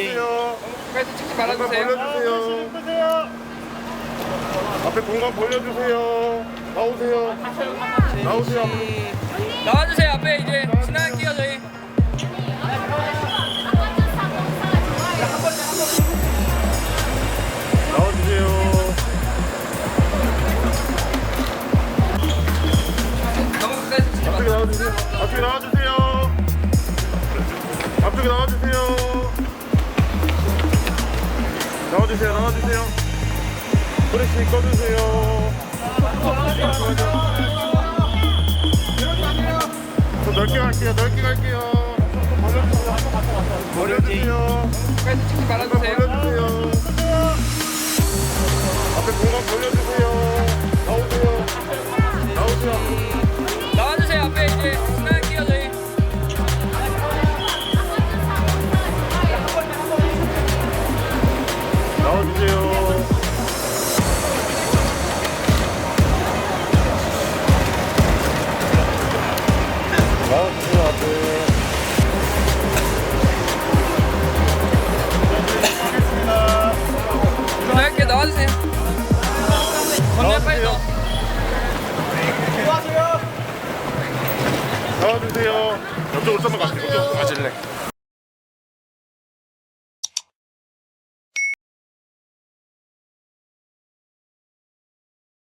벌려주세요. 가까이서 찍지 공간 말아주세요. 벌려주세요. 앞에 공간 벌려주세요. 나오세요. 나오세요. 나와주세요. 앞에 이제 지나갈게요 저희. 나와주세요. 너무 가까이서 찍지. 나와주세요. 앞쪽에 나와주세요. 나와주세요. 나와주세요. 브레이크 꺼주세요. 더 넓게 갈게요. 넓게 갈게요. 벌려주세요. 가까이서 찍지 말아주세요. 나와주세요. 옆쪽으로 좀만. 옆쪽으로 가실래?